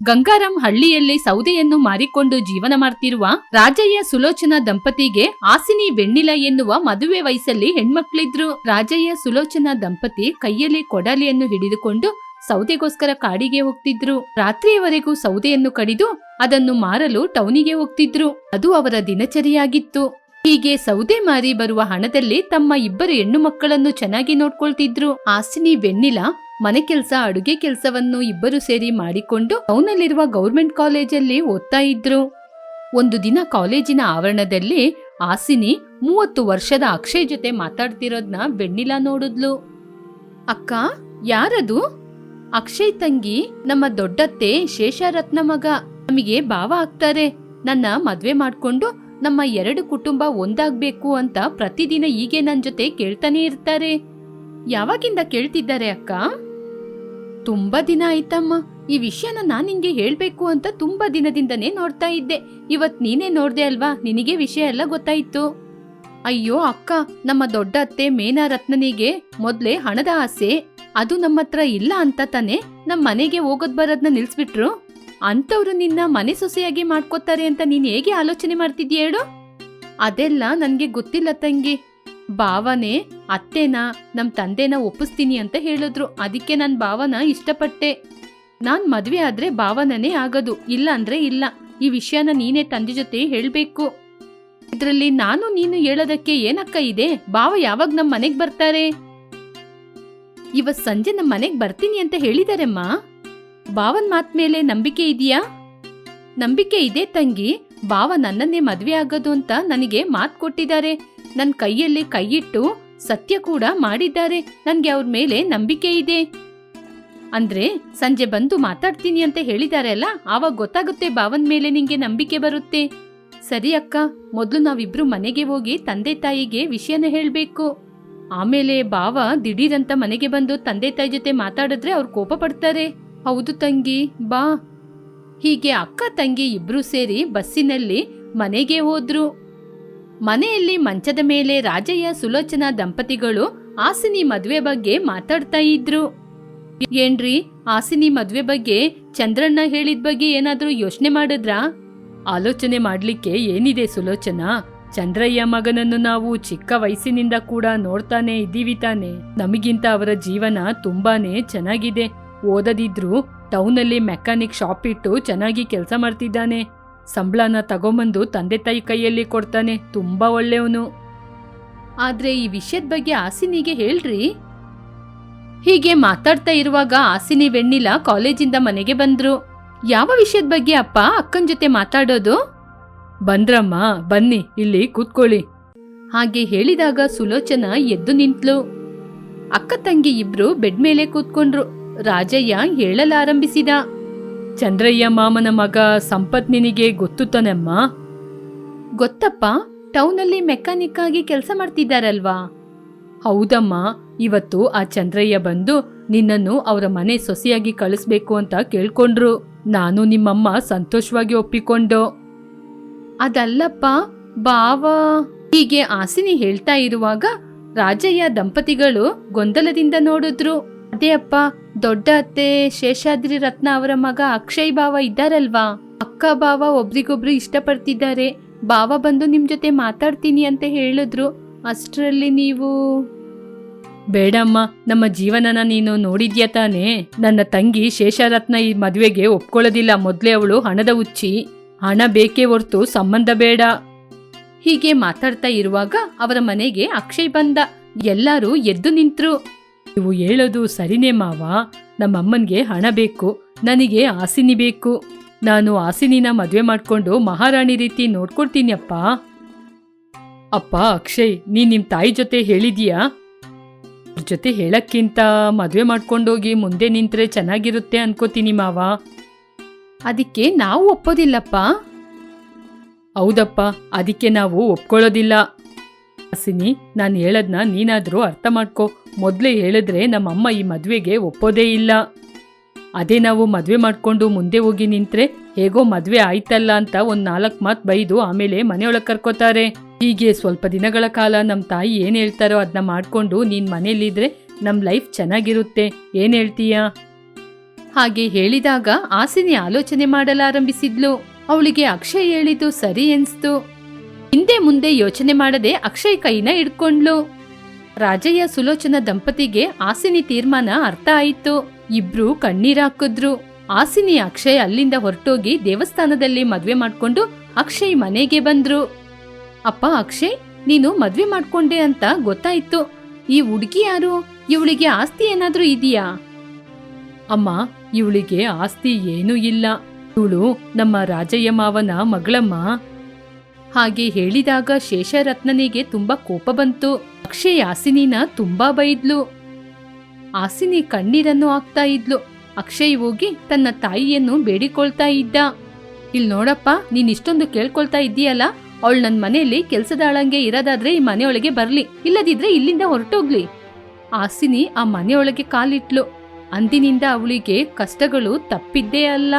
ಗಂಗಾರಾಮ್ ಹಳ್ಳಿಯಲ್ಲಿ ಸೌದೆಯನ್ನು ಮಾರಿಕೊಂಡು ಜೀವನ ಮಾಡ್ತಿರುವ ರಾಜಯ್ಯ ಸುಲೋಚನಾ ದಂಪತಿಗೆ ಆಸಿನಿ ಬೆಣ್ಣಿಲ ಎನ್ನುವ ಮದುವೆ ವಯಸ್ಸಲ್ಲಿ ಹೆಣ್ಮಕ್ಳಿದ್ರು. ರಾಜಯ್ಯ ಸುಲೋಚನಾ ದಂಪತಿ ಕೈಯಲ್ಲಿ ಕೊಡಲಿಯನ್ನು ಹಿಡಿದುಕೊಂಡು ಸೌದೆಗೋಸ್ಕರ ಕಾಡಿಗೆ ಹೋಗ್ತಿದ್ರು. ರಾತ್ರಿಯವರೆಗೂ ಸೌದೆಯನ್ನು ಕಡಿದು ಅದನ್ನು ಮಾರಲು ಟೌನಿಗೆ ಹೋಗ್ತಿದ್ರು. ಅದು ಅವರ ದಿನಚರಿಯಾಗಿತ್ತು. ಹೀಗೆ ಸೌದೆ ಮಾರಿ ಬರುವ ಹಣದಲ್ಲಿ ತಮ್ಮ ಇಬ್ಬರು ಹೆಣ್ಣು ಮಕ್ಕಳನ್ನು ಚೆನ್ನಾಗಿ ನೋಡ್ಕೊಳ್ತಿದ್ರು. ಆಸಿನಿ ಬೆಣ್ಣಿಲ ಮನೆ ಕೆಲಸ, ಅಡುಗೆ ಕೆಲಸವನ್ನು ಇಬ್ಬರು ಸೇರಿ ಮಾಡಿಕೊಂಡು ಅವನಲ್ಲಿರುವ ಗೌರ್ಮೆಂಟ್ ಕಾಲೇಜಲ್ಲಿ ಓದ್ತಾ ಇದ್ರು. ಒಂದು ದಿನ ಕಾಲೇಜಿನ ಆವರಣದಲ್ಲಿ ಆಸಿನಿ ಮೂವತ್ತು ವರ್ಷದ ಅಕ್ಷಯ್ ಜೊತೆ ಮಾತಾಡ್ತಿರೋದ್ನ ಬೆಣ್ಣಿಲ ನೋಡಿದ್ಲು. ಅಕ್ಕ, ಯಾರದು? ಅಕ್ಷಯ್ ತಂಗಿ, ನಮ್ಮ ದೊಡ್ಡತ್ತೆ ಶೇಷರತ್ನ ಮಗ. ನಮಗೆ ಭಾವ ಆಗ್ತಾರೆ. ನನ್ನ ಮದ್ವೆ ಮಾಡ್ಕೊಂಡು ನಮ್ಮ ಎರಡು ಕುಟುಂಬ ಒಂದಾಗ್ಬೇಕು ಅಂತ ಪ್ರತಿದಿನ ಹೀಗೆ ನನ್ನ ಜೊತೆ ಕೇಳ್ತಾನೆ ಇರ್ತಾರೆ. ಯಾವಾಗಿಂದ ಕೇಳ್ತಿದ್ದಾರೆ ಅಕ್ಕ? ತುಂಬಾ ದಿನ ಆಯ್ತಮ್ಮ. ಈ ವಿಷಯನ ನಾನು ನಿಂಗೆ ಹೇಳ್ಬೇಕು ಅಂತ ತುಂಬಾ ದಿನದಿಂದನೇ ನೋಡ್ತಾ ಇದ್ದೆ. ಇವತ್ ನೀನೇ ನೋಡ್ದೆ ಅಲ್ವಾ? ನಿನಗೆ ವಿಷಯ ಎಲ್ಲ ಗೊತ್ತಾಯ್ತು. ಅಯ್ಯೋ ಅಕ್ಕ, ನಮ್ಮ ದೊಡ್ಡ ಅತ್ತೆ ಮೇನಾ ರತ್ನನಿಗೆ ಮೊದ್ಲೇ ಹಣದ ಆಸೆ. ಅದು ನಮ್ಮ ಹತ್ರ ಇಲ್ಲ ಅಂತ ತಾನೆ ನಮ್ ಮನೆಗೆ ಹೋಗೋದ್ ಬರೋದ್ನ ನಿಲ್ಸ್ಬಿಟ್ರು. ಅಂತವ್ರು ನಿನ್ನ ಮನೆ ಸೊಸೆಯಾಗಿ ಮಾಡ್ಕೋತಾರೆ ಅಂತ ನೀನ್ ಹೇಗೆ ಆಲೋಚನೆ ಮಾಡ್ತಿದ್ಯ ಅದೆಲ್ಲ ನನ್ಗೆ ಗೊತ್ತಿಲ್ಲ ತಂಗಿ. ಭಾವನೆ ಅತ್ತೆನ ನಮ್ಮ ತಂದೆನ ಒಪ್ಪಿಸ್ತೀನಿ ಅಂತ ಹೇಳಿದ್ರು. ಅದಕ್ಕೆ ನನ್ನ ಭಾವನ ಇಷ್ಟಪಟ್ಟೆ. ನಾನ್ ಮದ್ವೆ ಆದ್ರೆ ಭಾವನನೇ ಆಗೋದು. ಇಲ್ಲ ಅಂದ್ರೆ ಇಲ್ಲ. ಈ ವಿಷಯನ ನೀನೇ ತಂದೆ ಜೊತೆ ಹೇಳ್ಬೇಕು. ಇದ್ರಲ್ಲಿ ನಾನು ನೀನು ಹೇಳೋದಕ್ಕೆ ಏನಕ್ಕ ಇದೆ? ಭಾವ ಯಾವಾಗ ನಮ್ಮ ಮನೆಗ್ ಬರ್ತಾರೆ? ಇವತ್ ಸಂಜೆ ನಮ್ಮ ಮನೆಗ್ ಬರ್ತೀನಿ ಅಂತ ಹೇಳಿದಾರಮ್ಮ. ಭಾವನ್ ಮಾತ್ ಮೇಲೆ ನಂಬಿಕೆ ಇದೆಯಾ? ನಂಬಿಕೆ ಇದೆ ತಂಗಿ. ಭಾವ ನನ್ನನ್ನೇ ಮದ್ವೆ ಆಗೋದು ಅಂತ ನನಗೆ ಮಾತ್ ಕೊಟ್ಟಿದ್ದಾರೆ. ನನ್ನ ಕೈಯಲ್ಲಿ ಕೈಯಿಟ್ಟು ಸತ್ಯ ಕೂಡ ಮಾಡಿದ್ದಾರೆ. ನನ್ಗೆ ಅವ್ರ ಮೇಲೆ ನಂಬಿಕೆ ಇದೆ. ಅಂದ್ರೆ ಸಂಜೆ ಬಂದು ಮಾತಾಡ್ತೀನಿ ಅಂತ ಹೇಳಿದ್ದಾರೆ ಅಲ್ಲ? ಆವಾಗ ಗೊತ್ತಾಗುತ್ತೆ ಭಾವನ್ ಮೇಲೆ ನಿಂಗೆ ನಂಬಿಕೆ ಬರುತ್ತೆ. ಸರಿ ಅಕ್ಕ, ಮೊದಲು ನಾವಿಬ್ರು ಮನೆಗೆ ಹೋಗಿ ತಂದೆ ತಾಯಿಗೆ ವಿಷಯನ ಹೇಳಬೇಕು. ಆಮೇಲೆ ಭಾವ ದಿಢೀರಂತ ಮನೆಗೆ ಬಂದು ತಂದೆ ತಾಯಿ ಜೊತೆ ಮಾತಾಡಿದ್ರೆ ಅವ್ರು ಕೋಪ ಪಡ್ತಾರೆ. ಹೌದು ತಂಗಿ, ಬಾ. ಹೀಗೆ ಅಕ್ಕ ತಂಗಿ ಇಬ್ರು ಸೇರಿ ಬಸ್ಸಿನಲ್ಲಿ ಮನೆಗೆ ಹೋದ್ರು. ಮನೆಯಲ್ಲಿ ಮಂಚದ ಮೇಲೆ ರಾಜಯ್ಯ ಸುಲೋಚನಾ ದಂಪತಿಗಳು ಆಸಿನಿ ಮದ್ವೆ ಬಗ್ಗೆ ಮಾತಾಡ್ತಾ ಇದ್ರು. ಏನ್ರಿ ಆಸಿನಿ ಮದ್ವೆ ಬಗ್ಗೆ ಚಂದ್ರಣ್ಣ ಹೇಳಿದ ಬಗ್ಗೆ ಏನಾದ್ರೂ ಯೋಚನೆ ಮಾಡಿದ್ರಾ? ಆಲೋಚನೆ ಮಾಡ್ಲಿಕ್ಕೆ ಏನಿದೆ ಸುಲೋಚನಾ? ಚಂದ್ರಯ್ಯ ಮಗನನ್ನು ನಾವು ಚಿಕ್ಕ ವಯಸ್ಸಿನಿಂದ ಕೂಡ ನೋಡ್ತಾನೆ ಇದ್ದೀವಿ ತಾನೆ. ನಮಗಿಂತ ಅವರ ಜೀವನ ತುಂಬಾನೇ ಚೆನ್ನಾಗಿದೆ. ಓದದಿದ್ರು ಟೌನಲ್ಲಿ ಮೆಕ್ಯಾನಿಕ್ ಶಾಪ್ ಇಟ್ಟು ಚೆನ್ನಾಗಿ ಕೆಲಸ ಮಾಡ್ತಿದ್ದಾನೆ. ಸಂಬಳನ ತಗೊಂಬಂದು ತಂದೆ ತಾಯಿ ಕೈಯಲ್ಲಿ ಕೊಡ್ತಾನೆ, ತುಂಬಾ ಒಳ್ಳೆಯವನು. ಆದ್ರೆ ಈ ವಿಷಯದ ಬಗ್ಗೆ ಆಸಿನಿಗೆ ಹೇಳ್ರಿ? ಹೀಗೆ ಮಾತಾಡ್ತಾ ಇರುವಾಗ ಆಸಿನಿ ವೆಣ್ಣಿಲ ಕಾಲೇಜಿಂದ ಮನೆಗೆ ಬಂದ್ರು. ಯಾವ ವಿಷಯದ ಬಗ್ಗೆ ಅಪ್ಪ ಅಕ್ಕನ ಜೊತೆ ಮಾತಾಡೋದು? ಬಂದ್ರಮ್ಮ, ಬನ್ನಿ, ಇಲ್ಲಿ ಕೂತ್ಕೊಳ್ಳಿ. ಹಾಗೆ ಹೇಳಿದಾಗ ಸುಲೋಚನ ಎದ್ದು ನಿಂತ್ಲು. ಅಕ್ಕ ತಂಗಿ ಇಬ್ರು ಬೆಡ್ ಮೇಲೆ ಕೂತ್ಕೊಂಡ್ರು. ರಾಜಯ್ಯ ಹೇಳಲಾರಂಭಿಸಿದ. ಚಂದ್ರಯ್ಯ ಮಾಮನ ಮಗ ಸಂಪತ್ ನಿನಗೆ ಗೊತ್ತು ತಾನಮ್ಮ? ಗೊತ್ತಪ್ಪ ಟೌನಲ್ಲಿ ಮೆಕ್ಯಾನಿಕ್ ಆಗಿ ಕೆಲಸ ಮಾಡ್ತಿದ್ದಾರಲ್ವಾ? ಹೌದಮ್ಮ ಇವತ್ತು ಆ ಚಂದ್ರಯ್ಯ ಬಂದು ನಿನ್ನನ್ನು ಅವರ ಮನೆ ಸೊಸೆಯಾಗಿ ಕಳಿಸ್ಬೇಕು ಅಂತ ಕೇಳ್ಕೊಂಡ್ರು. ನಾನು ನಿಮ್ಮಮ್ಮ ಸಂತೋಷವಾಗಿ ಒಪ್ಪಿಕೊಂಡು. ಅದಲ್ಲಪ್ಪ ಬಾವ ಹೀಗೆ ಆಸಿನಿ ಹೇಳ್ತಾ ಇರುವಾಗ ರಾಜಯ್ಯ ದಂಪತಿಗಳು ಗೊಂದಲದಿಂದ ನೋಡಿದ್ರು. ಅದೇ ಅಪ್ಪ ದೊಡ್ಡ ಅತ್ತೆ ಶೇಷಾದ್ರಿ ರತ್ನ ಅವರ ಮಗ ಅಕ್ಷಯ್ ಬಾವ ಇದ್ದಾರಲ್ವಾ? ಅಕ್ಕ ಬಾವ ಒಬ್ರಿಗೊಬ್ರು ಇಷ್ಟಪಡ್ತಿದ್ದಾರೆ. ಬಾವ ಬಂದು ನಿಮ್ ಜೊತೆ ಮಾತಾಡ್ತೀನಿ ಅಂತ ಹೇಳಿದ್ರು. ಅಷ್ಟರಲ್ಲಿ ನೀವು? ಬೇಡಮ್ಮ, ನಮ್ಮ ಜೀವನನ ನೀನು ನೋಡಿದ್ಯಾ ತಾನೇ? ನನ್ನ ತಂಗಿ ಶೇಷರತ್ನ ಈ ಮದುವೆಗೆ ಒಪ್ಕೊಳ್ಳೋದಿಲ್ಲ. ಮೊದಲೇ ಅವಳು ಹಣದ ಉಚ್ಚಿ ಹಣ ಬೇಕೇ ಹೊರ್ತು ಸಂಬಂಧ ಬೇಡ. ಹೀಗೆ ಮಾತಾಡ್ತಾ ಇರುವಾಗ ಅವರ ಮನೆಗೆ ಅಕ್ಷಯ್ ಬಂದ. ಎಲ್ಲರೂ ಎದ್ದು ನಿಂತ್ರು. ನೀವು ಹೇಳೋದು ಸರಿನೇ ಮಾವ? ನಮ್ಮಮ್ಮನಿಗೆ ಹಣ ಬೇಕು, ನನಗೆ ಆಸಿನಿ ಬೇಕು. ನಾನು ಆಸಿನಿನ ಮದುವೆ ಮಾಡಿಕೊಂಡು ಮಹಾರಾಣಿ ರೀತಿ ನೋಡ್ಕೊಳ್ತೀನಿ ಅಪ್ಪ ಅಪ್ಪ ಅಕ್ಷಯ್, ನೀನು ನಿಮ್ಮ ತಾಯಿ ಜೊತೆ ಹೇಳಿದೀಯಾ? ಜೊತೆ ಹೇಳಕ್ಕಿಂತ ಮದುವೆ ಮಾಡ್ಕೊಂಡೋಗಿ ಮುಂದೆ ನಿಂತರೆ ಚೆನ್ನಾಗಿರುತ್ತೆ ಅನ್ಕೋತೀನಿ ಮಾವ. ಅದಕ್ಕೆ ನಾವು ಒಪ್ಪೋದಿಲ್ಲಪ್ಪ? ಹೌದಪ್ಪ, ಅದಕ್ಕೆ ನಾವು ಒಪ್ಕೊಳ್ಳೋದಿಲ್ಲ. ಹಸಿನಿ ನಾನು ಹೇಳದ್ನ ನೀನಾದರೂ ಅರ್ಥ ಮಾಡ್ಕೋ. ಮೊದಲೇ ಹೇಳಿದ್ರೆ ನಮ್ಮಮ್ಮ ಈ ಮದುವೆಗೆ ಒಪ್ಪೋದೇ ಇಲ್ಲ. ಅದೇ ನಾವು ಮದುವೆ ಮಾಡ್ಕೊಂಡು ಮುಂದೆ ಹೋಗಿ ನಿಂತ್ರೆ ಹೇಗೋ ಮದುವೆ ಆಯ್ತಲ್ಲ ಅಂತ ಒಂದು ನಾಲ್ಕು ಮಾತು ಬೈದು ಆಮೇಲೆ ಮನೆಯೊಳಗೆ ಕರ್ಕೋತಾರೆ. ಹೀಗೆ ಸ್ವಲ್ಪ ದಿನಗಳ ಕಾಲ ನಮ್ಮ ತಾಯಿ ಏನು ಹೇಳ್ತಾರೋ ಅದನ್ನ ಮಾಡಿಕೊಂಡು ನೀನು ಮನೇಲಿದ್ರೆ ನಮ್ಮ ಲೈಫ್ ಚೆನ್ನಾಗಿರುತ್ತೆ. ಏನು ಹೇಳ್ತೀಯಾ? ಹಾಗೆ ಹೇಳಿದಾಗ ಆಸಿನಿ ಆಲೋಚನೆ ಮಾಡಲಾರಂಭಿಸಿದ್ಲು. ಅವಳಿಗೆ ಅಕ್ಷಯ್ ಹೇಳಿದ್ದು ಸರಿ ಎನ್ಸ್ತು. ಹಿಂದೆ ಮುಂದೆ ಯೋಚನೆ ಮಾಡದೆ ಅಕ್ಷಯ್ ಕೈನ ಹಿಡ್ಕೊಂಡ್ಲು. ರಾಜಯ್ಯ ಸುಲೋಚನ ದಂಪತಿಗೆ ಆಸಿನಿ ತೀರ್ಮಾನ ಅರ್ಥ ಆಯಿತು. ಇಬ್ರು ಕಣ್ಣೀರಾಕಿದ್ರು ಆಸಿನಿ ಅಕ್ಷಯ್ ಅಲ್ಲಿಂದ ಹೊರಟೋಗಿ ದೇವಸ್ಥಾನದಲ್ಲಿ ಮದ್ವೆ ಮಾಡ್ಕೊಂಡು ಅಕ್ಷಯ್ ಮನೆಗೆ ಬಂದ್ರು. ಅಪ್ಪ ಅಕ್ಷಯ್, ನೀನು ಮದ್ವೆ ಮಾಡ್ಕೊಂಡೆ ಅಂತ ಗೊತ್ತಾಯ್ತು. ಈ ಹುಡುಗಿ ಯಾರು? ಇವಳಿಗೆ ಆಸ್ತಿ ಏನಾದ್ರೂ ಇದೆಯಾ? ಅಮ್ಮ, ಇವಳಿಗೆ ಆಸ್ತಿ ಏನೂ ಇಲ್ಲ. ಇವಳು ನಮ್ಮ ರಾಜಯ್ಯ ಮಾವನ ಮಗಳಮ್ಮ. ಹಾಗೆ ಹೇಳಿದಾಗ ಶೇಷರತ್ನನಿಗೆ ತುಂಬಾ ಕೋಪ ಬಂತು. ಅಕ್ಷಯ್ ಯಾಸಿನಿನ ತುಂಬಾ ಬೈದ್ಲು. ಆಸಿನಿ ಕಣ್ಣೀರನ್ನು ಹಾಕ್ತಾ ಇದ್ಲು. ಅಕ್ಷಯ್ ಹೋಗಿ ತನ್ನ ತಾಯಿಯನ್ನು ಬೇಡಿಕೊಳ್ತಾ ಇದ್ದ. ಇಲ್ಲಿ ನೋಡಪ್ಪ, ನೀನ್ ಇಷ್ಟೊಂದು ಕೇಳ್ಕೊಳ್ತಾ ಇದ್ದೀಯಲ್ಲ? ಅವಳು ನನ್ನ ಮನೆಯಲ್ಲಿ ಕೆಲಸದಾಳಂಗೆ ಇರೋದಾದ್ರೆ ಈ ಮನೆಯೊಳಗೆ ಬರ್ಲಿ, ಇಲ್ಲದಿದ್ರೆ ಇಲ್ಲಿಂದ ಹೊರಟೋಗ್ಲಿ. ಆಸಿನಿ ಆ ಮನೆಯೊಳಗೆ ಕಾಲಿಟ್ಲು. ಅಂದಿನಿಂದ ಅವಳಿಗೆ ಕಷ್ಟಗಳು ತಪ್ಪಿದ್ದೇ ಅಲ್ಲ.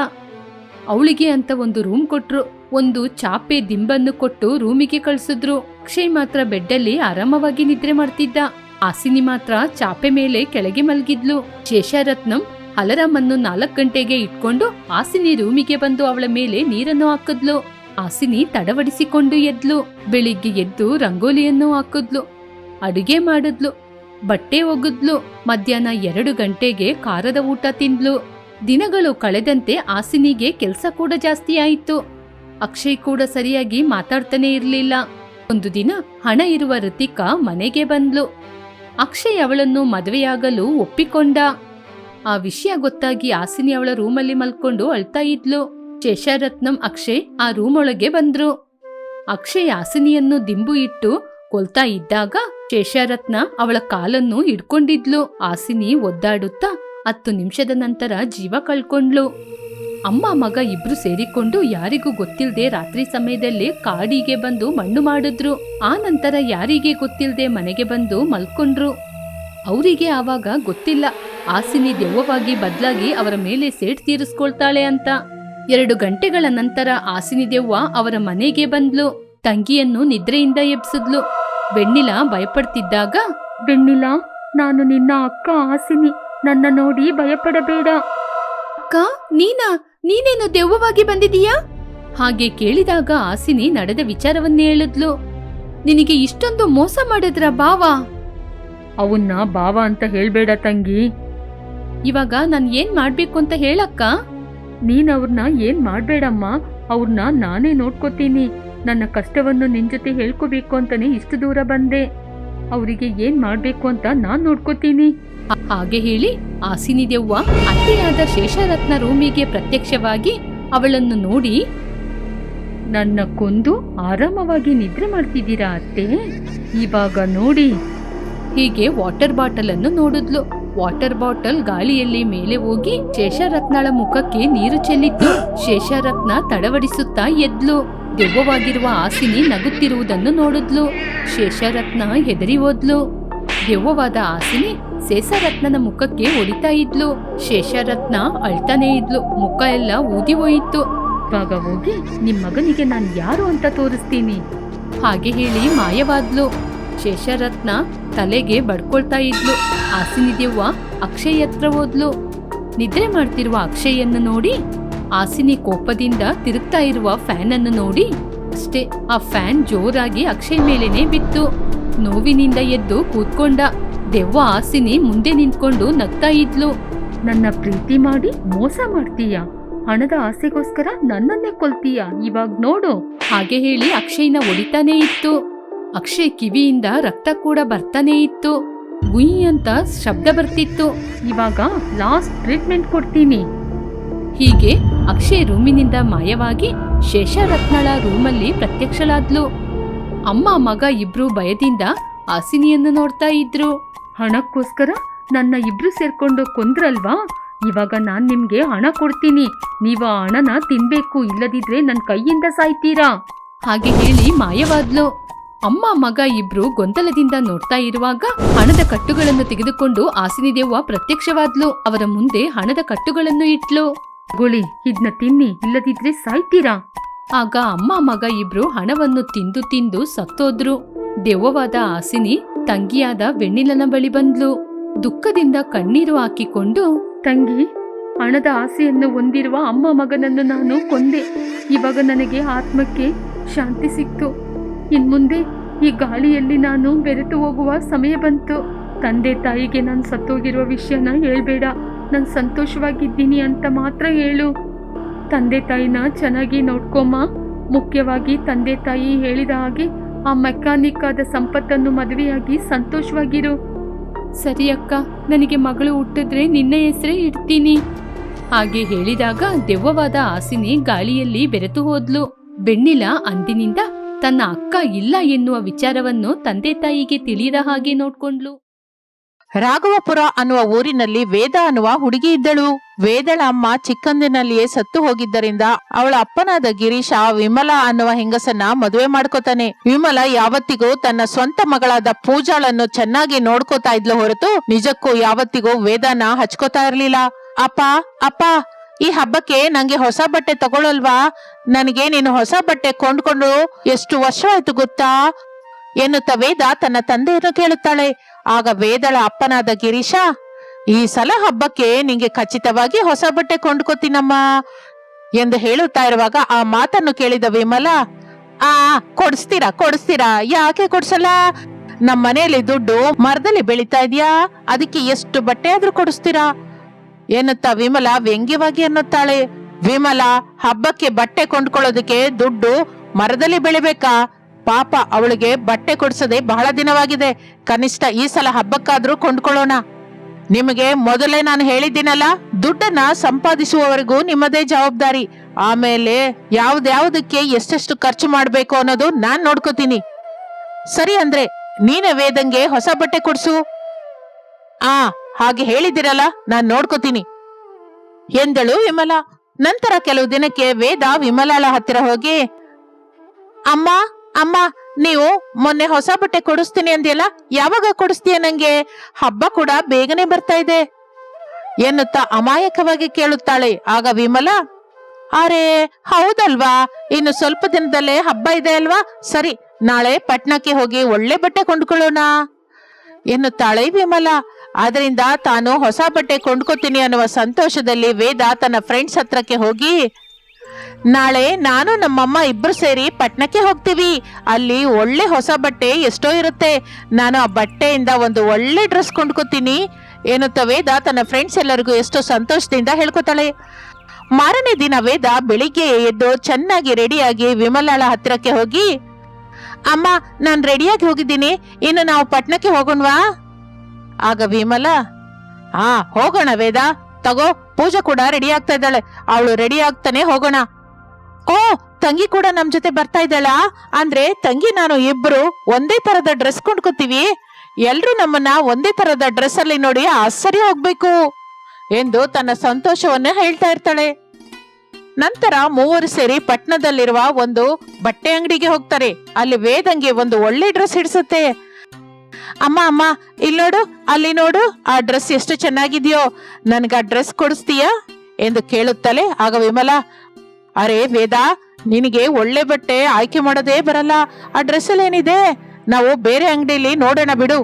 ಅವಳಿಗೆ ಅಂತ ಒಂದು ರೂಮ್ ಕೊಟ್ರು. ಒಂದು ಚಾಪೆ ದಿಂಬನ್ನು ಕೊಟ್ಟು ರೂಮಿಗೆ ಕಳಿಸಿದ್ರು. ಅಕ್ಷಯ್ ಮಾತ್ರ ಬೆಡ್ಡಲ್ಲಿ ಆರಾಮವಾಗಿ ನಿದ್ರೆ ಮಾಡ್ತಿದ್ದ. ಆಸಿನಿ ಮಾತ್ರ ಚಾಪೆ ಮೇಲೆ ಕೆಳಗೆ ಮಲಗಿದ್ಲು. ಶೇಷರತ್ನಂ ಅಲರಾಮನ್ನು ನಾಲ್ಕು ಗಂಟೆಗೆ ಇಟ್ಕೊಂಡು ಆಸಿನಿ ರೂಮಿಗೆ ಬಂದು ಅವಳ ಮೇಲೆ ನೀರನ್ನು ಹಾಕಿದ್ಲು. ಆಸಿನಿ ತಡವಡಿಸಿಕೊಂಡು ಎದ್ಲು. ಬೆಳಿಗ್ಗೆ ಎದ್ದು ರಂಗೋಲಿಯನ್ನು ಹಾಕಿದ್ಲು. ಅಡುಗೆ ಮಾಡಿದ್ಲು. ಬಟ್ಟೆ ಒಗದ್ಲು. ಮಧ್ಯಾಹ್ನ ಎರಡು ಗಂಟೆಗೆ ಖಾರದ ಊಟ ತಿಂದ್ಲು. ದಿನಗಳು ಕಳೆದಂತೆ ಆಸಿನಿಗೆ ಕೆಲಸ ಕೂಡ ಜಾಸ್ತಿ ಆಯಿತು. ಅಕ್ಷಯ್ ಕೂಡ ಸರಿಯಾಗಿ ಮಾತಾಡ್ತಾನೆ ಇರಲಿಲ್ಲ. ಒಂದು ದಿನ ಹಣ ಇರುವ ಋತಿಕಾ ಮನೆಗೆ ಬಂದ್ಲು. ಅಕ್ಷಯ್ ಅವಳನ್ನು ಮದುವೆಯಾಗಲು ಒಪ್ಪಿಕೊಂಡ. ಆ ವಿಷಯ ಗೊತ್ತಾಗಿ ಆಸಿನಿ ಅವಳ ರೂಮಲ್ಲಿ ಮಲ್ಕೊಂಡು ಅಳ್ತಾ ಇದ್ಲು. ಶೇಷರತ್ನಂ ಅಕ್ಷಯ್ ಆ ರೂಮ್ ಒಳಗೆ ಬಂದ್ರು. ಅಕ್ಷಯ್ ಆಸಿನಿಯನ್ನು ದಿಂಬು ಇಟ್ಟು ಕೊಲ್ತಾ ಇದ್ದಾಗ ಶೇಷರತ್ನ ಅವಳ ಕಾಲನ್ನು ಹಿಡ್ಕೊಂಡಿದ್ಲು. ಆಸಿನಿ ಒದ್ದಾಡುತ್ತಾ ಹತ್ತು ನಿಮಿಷದ ನಂತರ ಜೀವ ಕಳ್ಕೊಂಡ್ಲು ಅಮ್ಮ ಮಗ ಇಬ್ರು ಸೇರಿಕೊಂಡು ಯಾರಿಗೂ ಗೊತ್ತಿಲ್ಲದೆ ರಾತ್ರಿ ಸಮಯದಲ್ಲಿ ಕಾಡಿಗೆ ಬಂದು ಮಣ್ಣು ಮಾಡಿದ್ರು. ಆ ನಂತರ ಯಾರಿಗೆ ಗೊತ್ತಿಲ್ಲದೆ ಮನೆಗೆ ಬಂದು ಮಲ್ಕೊಂಡ್ರು. ಅವರಿಗೆ ಆವಾಗ ಗೊತ್ತಿಲ್ಲ. ಆಸಿನಿ ದೆವ್ವವಾಗಿ ಬದಲಾಗಿ ಅವರ ಮೇಲೆ ಸೇಟ್ ತೀರಿಸ್ಕೊಳ್ತಾಳೆ ಅಂತ. ಎರಡು ಗಂಟೆಗಳ ನಂತರ ಆಸಿನಿ ದೆವ್ವ ಅವರ ಮನೆಗೆ ಬಂದ್ಲು. ತಂಗಿಯನ್ನು ನಿದ್ರೆಯಿಂದ ಎಬ್ಸಿದ್ಲು. ಬೆಣ್ಣಿಲ ಭಯಪಡ್ತಿದ್ದಾಗ ಬೆಣ್ಣಿಲ ನಾನು ನಿನ್ನ ಅಕ್ಕ ಆಸಿನಿ ನನ್ನ ನೋಡಿ ಭಯಪಡಬೇಡ. ಅಕ್ಕ ನೀನಾ ನೀನೇನು ದೆವ್ವವಾಗಿ ಬಂದಿದೀಯಾ ಹಾಗೆ ಕೇಳಿದಾಗ ಆಸಿನಿ ನಡೆದ ವಿಚಾರವನ್ನೇ ಹೇಳಿದ್ಲು. ನಿನಗೆ ಇಷ್ಟೊಂದು ಮೋಸ ಮಾಡಿದ್ರ ಬಾವ ಅವನ್ನ ಬಾವ ಅಂತ ಹೇಳ್ಬೇಡ ತಂಗಿ. ಇವಾಗ ನಾನ್ ಏನ್ ಮಾಡ್ಬೇಕು ಅಂತ ಹೇಳಕ್ಕ? ನೀನ್ ಅವ್ರನ್ನ ಏನ್ ಮಾಡ್ಬೇಡಮ್ಮ ಅವ್ರನ್ನ ನಾನೇ ನೋಡ್ಕೋತೀನಿ. ನನ್ನ ಕಷ್ಟವನ್ನು ನಿನ್ ಜೊತೆ ಹೇಳ್ಕೋಬೇಕು ಅಂತಾನೆ ಇಷ್ಟು ದೂರ ಬಂದೆ. ಅವರಿಗೆ ಏನ್ ಮಾಡ್ಬೇಕು ಅಂತ ನಾನ್ ನೋಡ್ಕೋತೀನಿ. ಹಾಗೆ ಹೇಳಿ ಆಸಿನಿ ದೆವ್ವ ಅತ್ತೆಯಾದ ಶೇಷರತ್ನ ರೂಮಿಗೆ ಪ್ರತ್ಯಕ್ಷವಾಗಿ ಅವಳನ್ನು ನೋಡಿ, ನನ್ನ ಕೊಂದು ಆರಾಮವಾಗಿ ನಿದ್ರೆ ಮಾಡ್ತಿದ್ದೀರಾ ಅತ್ತೆ? ಇವಾಗ ನೋಡಿ. ಹೀಗೆ ವಾಟರ್ ಬಾಟಲ್ ಅನ್ನು ನೋಡಿದ್ಲು. ವಾಟರ್ ಬಾಟಲ್ ಗಾಳಿಯಲ್ಲಿ ಮೇಲೆ ಹೋಗಿ ಶೇಷರತ್ನಳ ಮುಖಕ್ಕೆ ನೀರು ಚೆಲ್ಲಿತ್ತು. ಶೇಷರತ್ನ ತಡವಡಿಸುತ್ತಾ ಎದ್ಲು. ದೆವ್ವವಾಗಿರುವ ಆಸಿನಿ ನಗುತ್ತಿರುವುದನ್ನು ನೋಡಿದ್ಲು. ಶೇಷರತ್ನ ಹೆದರಿ ಹೋದ್ಲು. ದೆವ್ವವಾದ ಆಸಿನಿ ಶೇಷರತ್ನನ ಮುಖಕ್ಕೆ ಹೊಡಿತಾ ಇದ್ಲು. ಶೇಷರತ್ನ ಅಳ್ತಾನೇ ಇದ್ಲು. ಮುಖ ಎಲ್ಲ ಊದಿ ಹೋಯಿತು. ಇವಾಗ ಹೋಗಿ ನಿಮ್ಮ ಮಗನಿಗೆ ನಾನು ಯಾರು ಅಂತ ತೋರಿಸ್ತೀನಿ. ಹಾಗೆ ಹೇಳಿ ಮಾಯವಾದ್ಲು. ಶೇಷರತ್ನ ತಲೆಗೆ ಬಡ್ಕೊಳ್ತಾ ಇದ್ಲು. ಆಸಿನಿ ದೆವ್ವ ಅಕ್ಷಯ್ ಹತ್ರ ಹೋದ್ಲು. ನಿದ್ರೆ ಮಾಡ್ತಿರುವ ಅಕ್ಷಯನ್ನು ನೋಡಿ ಆಸಿನಿ ಕೋಪದಿಂದ ತಿರುಗ್ತಾ ಇರುವ ಫ್ಯಾನ್ ಅನ್ನು ನೋಡಿ, ಅಷ್ಟೇ ಆ ಫ್ಯಾನ್ ಜೋರಾಗಿ ಅಕ್ಷಯ್ ಮೇಲೇನೆ ಬಿತ್ತು. ನೋವಿನಿಂದ ಎದ್ದು ಕೂತ್ಕೊಂಡ. ದೆವ್ವ ಆಸಿನಿ ಮುಂದೆ ನಿಂತ್ಕೊಂಡು ನಗ್ತಾ ಇದ್ಲು. ನನ್ನ ಪ್ರೀತಿ ಮಾಡಿ ಮೋಸ ಮಾಡ್ತೀಯ? ಹಣದ ಆಸೆಗೋಸ್ಕರ ನನ್ನನ್ನೇ ಕೊಲ್ತೀಯ? ಇವಾಗ ನೋಡು, ಹಾಗೆ ಹೇಳಿ ಅಕ್ಷಯ್ನ ಒಡಿತಾನೇ ಇತ್ತು. ಅಕ್ಷಯ್ ಕಿವಿಯಿಂದ ರಕ್ತ ಕೂಡ ಬರ್ತಾನೆ ಇತ್ತು. ಗುಯಿ ಅಂತ ಶಬ್ದ ಬರ್ತಿತ್ತು. ಇವಾಗ ಲಾಸ್ಟ್ ಟ್ರೀಟ್ಮೆಂಟ್ ಕೊಡ್ತೀನಿ. ಹೀಗೆ ಅಕ್ಷಯ್ ರೂಮಿನಿಂದ ಮಾಯವಾಗಿ ಶೇಷರತ್ನಳ ರೂಮಲ್ಲಿ ಪ್ರತ್ಯಕ್ಷಳಾದ್ಲು. ಅಮ್ಮ ಮಗ ಇಬ್ರು ಭಯದಿಂದ ಆಸಿನಿಯನ್ನು ನೋಡ್ತಾ ಇದ್ರು. ಹಣಕ್ಕೋಸ್ಕರ ನನ್ನ ಇಬ್ರು ಸೇರ್ಕೊಂಡು ಕೊಂದ್ರಲ್ವಾ? ಇವಾಗ ನಾನು ನಿಮಗೆ ಹಣ ಕೊಡ್ತೀನಿ. ನೀವು ಆ ಹಣನ ತಿನ್ಬೇಕು, ಇಲ್ಲದಿದ್ರೆ ನನ್ನ ಕೈಯಿಂದ ಸಾಯ್ತೀರಾ? ಹಾಗೆ ಹೇಳಿ ಮಾಯವಾದ್ಲು. ಅಮ್ಮ ಮಗ ಇಬ್ರು ಗೊಂದಲದಿಂದ ನೋಡ್ತಾ ಇರುವಾಗ ಹಣದ ಕಟ್ಟುಗಳನ್ನು ತೆಗೆದುಕೊಂಡು ಆಸಿನಿ ದೇವ ಪ್ರತ್ಯಕ್ಷವಾದ್ಲು. ಅವರ ಮುಂದೆ ಹಣದ ಕಟ್ಟುಗಳನ್ನು ಇಟ್ಲು. ಗುಳಿ ಇದ್ನ ತಿನ್ನಿ, ಇಲ್ಲದಿದ್ರೆ ಸಾಯ್ತೀರಾ? ಆಗ ಅಮ್ಮ ಮಗ ಇಬ್ರು ಹಣವನ್ನು ತಿಂದು ತಿಂದು ಸತ್ತೋದ್ರು. ದೆವ್ವವಾದ ಆಸಿನಿ ತಂಗಿಯಾದ ವೆಣ್ಣಿಲನ ಬಳಿ ಬಂದ್ಲು. ದುಃಖದಿಂದ ಕಣ್ಣೀರು ಹಾಕಿಕೊಂಡು, ತಂಗಿ, ಹಣದ ಆಸೆಯನ್ನು ಹೊಂದಿರುವ ಅಮ್ಮ ಮಗನನ್ನು ನಾನು ಕೊಂದೆ. ಇವಾಗ ನನಗೆ ಆತ್ಮಕ್ಕೆ ಶಾಂತಿ ಸಿಕ್ತು. ಇನ್ಮುಂದೆ ಈ ಗಾಳಿಯಲ್ಲಿ ನಾನು ಬೆರೆತು ಹೋಗುವ ಸಮಯ ಬಂತು. ತಂದೆ ತಾಯಿಗೆ ನಾನು ಸತ್ತೋಗಿರುವ ವಿಷಯನ ಹೇಳ್ಬೇಡ. ನಾನು ಸಂತೋಷವಾಗಿದ್ದೀನಿ ಅಂತ ಮಾತ್ರ ಹೇಳು. ತಂದೆ ತಾಯಿನ ಚೆನ್ನಾಗಿ ನೋಡ್ಕೊಮ್ಮ. ಮುಖ್ಯವಾಗಿ ತಂದೆ ತಾಯಿ ಹೇಳಿದ ಹಾಗೆ ಆ ಮೆಕ್ಯಾನಿಕ್ ಆದ ಸಂಪತ್ತನ್ನು ಮದುವೆಯಾಗಿ ಸಂತೋಷವಾಗಿರು. ಸರಿ ಅಕ್ಕ ನನಗೆ ಮಗಳು ಹುಟ್ಟಿದ್ರೆ ನಿನ್ನ ಹೆಸರೇ ಇಡ್ತೀನಿ. ಹಾಗೆ ಹೇಳಿದಾಗ ದೆವ್ವವಾದ ಆಸಿನಿ ಗಾಳಿಯಲ್ಲಿ ಬೆರೆತು ಹೋದ್ಲು. ಬೆಣ್ಣಿಲ ಅಂದಿನಿಂದ ತನ್ನ ಅಕ್ಕ ಇಲ್ಲ ಎನ್ನುವ ವಿಚಾರವನ್ನು ತಂದೆ ತಾಯಿಗೆ ತಿಳಿಯದ ಹಾಗೆ ನೋಡ್ಕೊಂಡ್ಲು. ರಾಘವಪುರ ಅನ್ನುವ ಊರಿನಲ್ಲಿ ವೇದ ಅನ್ನುವ ಹುಡುಗಿ ಇದ್ದಳು. ವೇದಳ ಅಮ್ಮ ಚಿಕ್ಕಂದಿನಲ್ಲಿಯೇ ಸತ್ತು ಹೋಗಿದ್ದರಿಂದ ಅವಳ ಅಪ್ಪನಾದ ಗಿರೀಶ ವಿಮಲ ಅನ್ನುವ ಹೆಂಗಸನ್ನ ಮದುವೆ ಮಾಡ್ಕೋತಾನೆ. ವಿಮಲ ಯಾವತ್ತಿಗೂ ತನ್ನ ಸ್ವಂತ ಮಗಳಾದ ಪೂಜಾಳನ್ನು ಚೆನ್ನಾಗಿ ನೋಡ್ಕೋತಾ ಇದ್ಲು ಹೊರತು ನಿಜಕ್ಕೂ ಯಾವತ್ತಿಗೂ ವೇದನ ಹಚ್ಕೋತಾ ಇರ್ಲಿಲ್ಲ. ಅಪ್ಪ ಅಪ್ಪ, ಈ ಹಬ್ಬಕ್ಕೆ ನಂಗೆ ಹೊಸ ಬಟ್ಟೆ ತಗೊಳಲ್ವಾ? ನನಗೆ ನೀನು ಹೊಸ ಬಟ್ಟೆ ಕೊಂಡ್ಕೊಂಡು ಎಷ್ಟು ವರ್ಷವಾಯ್ತು ಗೊತ್ತಾ? ಎನ್ನುತ್ತ ವೇದ ತನ್ನ ತಂದೆಯನ್ನು ಕೇಳುತ್ತಾಳೆ. ಆಗ ವೇದಳ ಅಪ್ಪನಾದ ಗಿರೀಶ, ಈ ಸಲ ಹಬ್ಬಕ್ಕೆ ನಿಂಗೆ ಖಚಿತವಾಗಿ ಹೊಸ ಬಟ್ಟೆ ಕೊಂಡ್ಕೋತೀನಮ್ಮ ಎಂದು ಹೇಳುತ್ತಾ ಇರುವಾಗ ಆ ಮಾತನ್ನು ಕೇಳಿದ ವಿಮಲ, ಆ, ಕೊಡಿಸ್ತೀರಾ ಕೊಡಿಸ್ತೀರಾ, ಯಾಕೆ ಕೊಡ್ಸಲ್ಲ? ನಮ್ಮ ಮನೆಯಲ್ಲಿ ದುಡ್ಡು ಮರದಲ್ಲಿ ಬೆಳೀತಾ ಇದೆಯಾ? ಅದಕ್ಕೆ ಎಷ್ಟು ಬಟ್ಟೆ ಆದ್ರೂ ಕೊಡಿಸ್ತೀರಾ? ಎನ್ನುತ್ತಾ ವಿಮಲ ವ್ಯಂಗ್ಯವಾಗಿ ಅನ್ನುತ್ತಾಳೆ. ವಿಮಲ, ಹಬ್ಬಕ್ಕೆ ಬಟ್ಟೆ ಕೊಂಡ್ಕೊಳ್ಳೋದಕ್ಕೆ ದುಡ್ಡು ಮರದಲ್ಲಿ ಬೆಳಿಬೇಕಾ? ಪಾಪ ಅವಳಿಗೆ ಬಟ್ಟೆ ಕೊಡ್ಸದೆ ಬಹಳ ದಿನವಾಗಿದೆ. ಕನಿಷ್ಠ ಈ ಸಲ ಹಬ್ಬಕ್ಕಾದ್ರೂ ಕೊಂಡ್ಕೊಳ್ಳೋಣ. ನಿಮಗೆ ಮೊದಲೇ ನಾನು ಹೇಳಿದ್ದೀನಲ್ಲ, ದುಡ್ಡನ್ನ ಸಂಪಾದಿಸುವವರೆಗೂ ನಿಮ್ಮದೇ ಜವಾಬ್ದಾರಿ. ಆಮೇಲೆ ಯಾವ್ದ್ಯಾವ್ದಕ್ಕೆ ಎಷ್ಟೆಷ್ಟು ಖರ್ಚು ಮಾಡ್ಬೇಕು ಅನ್ನೋದು ನಾನ್ ನೋಡ್ಕೋತೀನಿ. ಸರಿ ಅಂದ್ರೆ, ನೀನೇ ವೇದಂಗೆ ಹೊಸ ಬಟ್ಟೆ ಕೊಡ್ಸು? ಆ, ಹಾಗೆ ಹೇಳಿದಿರಲ್ಲ ನಾನ್ ನೋಡ್ಕೋತೀನಿ. ಎಂದಳು ವಿಮಲಾ. ನಂತರ ಕೆಲವು ದಿನಕ್ಕೆ ವೇದ ವಿಮಲಾಳ ಹತ್ತಿರ ಹೋಗಿ, ಅಮ್ಮ ಅಮ್ಮ, ನೀವು ಮೊನ್ನೆ ಹೊಸ ಬಟ್ಟೆ ಕೊಡಿಸ್ತೀನಿ ಅಂದ್ಯಲ್ಲ, ಯಾವಾಗ ಕೊಡಿಸ್ತೀಯ ನಂಗೆ? ಹಬ್ಬ ಕೂಡ ಬೇಗನೆ ಬರ್ತಾ ಇದೆ. ಎನ್ನುತ್ತಾ ಅಮಾಯಕವಾಗಿ ಕೇಳುತ್ತಾಳೆ ಆಗ ವಿಮಲ. ಅರೆ, ಹೌದಲ್ವಾ? ಇನ್ನು ಸ್ವಲ್ಪ ದಿನದಲ್ಲೇ ಹಬ್ಬ ಇದೆ ಅಲ್ವಾ? ಸರಿ, ನಾಳೆ ಪಟ್ನಕ್ಕೆ ಹೋಗಿ ಒಳ್ಳೆ ಬಟ್ಟೆ ಕೊಂಡ್ಕೊಳ್ಳೋಣ. ಎನ್ನುತ್ತಾಳೆ ವಿಮಲ. ಅದರಿಂದ ತಾನು ಹೊಸ ಬಟ್ಟೆ ಕೊಂಡ್ಕೋತೀನಿ ಅನ್ನುವ ಸಂತೋಷದಲ್ಲಿ ವೇದ ತನ್ನ ಫ್ರೆಂಡ್ಸ್ ಹತ್ರಕ್ಕೆ ಹೋಗಿ ನಾಳೆ ನಾನು ನಮ್ಮಮ್ಮ ಇಬ್ರು ಸೇರಿ ಪಟ್ಣಕ್ಕೆ ಹೋಗ್ತೀವಿ. ಅಲ್ಲಿ ಒಳ್ಳೆ ಹೊಸ ಬಟ್ಟೆ ಎಷ್ಟೋ ಇರುತ್ತೆ. ನಾನು ಆ ಬಟ್ಟೆಯಿಂದ ಒಂದು ಒಳ್ಳೆ ಡ್ರೆಸ್ ಕೊಂಡ್ಕೋತೀನಿ. ಎನ್ನುತ್ತ ವೇದ ತನ್ನ ಫ್ರೆಂಡ್ಸ್ ಎಲ್ಲರಿಗೂ ಎಷ್ಟೋ ಸಂತೋಷದಿಂದ ಹೇಳ್ಕೊತಾಳೆ. ಮಾರನೇ ದಿನ ವೇದ ಬೆಳಿಗ್ಗೆ ಎದ್ದು ಚೆನ್ನಾಗಿ ರೆಡಿಯಾಗಿ ವಿಮಲಾಳ ಹತ್ತಿರಕ್ಕೆ ಹೋಗಿ, ಅಮ್ಮ, ನಾನು ರೆಡಿಯಾಗಿ ಹೋಗಿದ್ದೀನಿ. ಇನ್ನು ನಾವು ಪಟ್ಣಕ್ಕೆ ಹೋಗೋಣವಾ? ಆಗ ವಿಮಲ, ಹಾ, ಹೋಗೋಣ ವೇದ. ತಗೋ, ಪೂಜಾ ಕೂಡ ರೆಡಿ ಆಗ್ತಾ ಇದ್ದಾಳೆ. ಅವಳು ರೆಡಿ ಆಗ್ತಾನೆ ಹೋಗೋಣ. ಓ, ತಂಗಿ ಕೂಡ ನಮ್ ಜೊತೆ ಬರ್ತಾ ಇದ್ದಾಳ? ಅಂದ್ರೆ ತಂಗಿ, ನಾನು ಇಬ್ರು ಒಂದೇ ತರದ ಡ್ರೆಸ್ ಕೊಂಡ್ಕೋತೀವಿ. ಎಲ್ರು ನಮ್ಮನ್ನ ಒಂದೇ ತರದ ಡ್ರೆಸ್ ಅಲ್ಲಿ ನೋಡಿ ಆಶ್ಚರ್ಯ ಹೋಗ್ಬೇಕು ಎಂದು ತನ್ನ ಸಂತೋಷವನ್ನ ಹೇಳ್ತಾ ಇರ್ತಾಳೆ. ನಂತರ ಮೂವರು ಸೇರಿ ಪಟ್ನದಲ್ಲಿರುವ ಒಂದು ಬಟ್ಟೆ ಅಂಗಡಿಗೆ ಹೋಗ್ತಾರೆ. ಅಲ್ಲಿ ವೇದಂಗೆ ಒಂದು ಒಳ್ಳೆ ಡ್ರೆಸ್ ಹಿಡಿಸುತ್ತೆ. ಅಮ್ಮ ಅಮ್ಮ ಇಲ್ಲಿ ನೋಡು, ಅಲ್ಲಿ ನೋಡು, ಆ ಡ್ರೆಸ್ ಎಷ್ಟು ಚೆನ್ನಾಗಿದೆಯೋ. ನನ್ಗ ಆ ಡ್ರೆಸ್ ಕೊಡಿಸ್ತೀಯಾ? ಎಂದು ಕೇಳುತ್ತಲೇ ಆಗ ವಿಮಲ ಅರೆ ವೇದ, ನಿನಗೆ ಒಳ್ಳೆ ಬಟ್ಟೆ ಆಯ್ಕೆ ಮಾಡೋದೇ ಬರಲ್ಲ. ಆ ಡ್ರೆಸ್ ಏನಿದೆ ನಾವು ಬೇರೆ ಅಂಗಡಿಲಿ ನೋಡೋಣ ಬಿಡು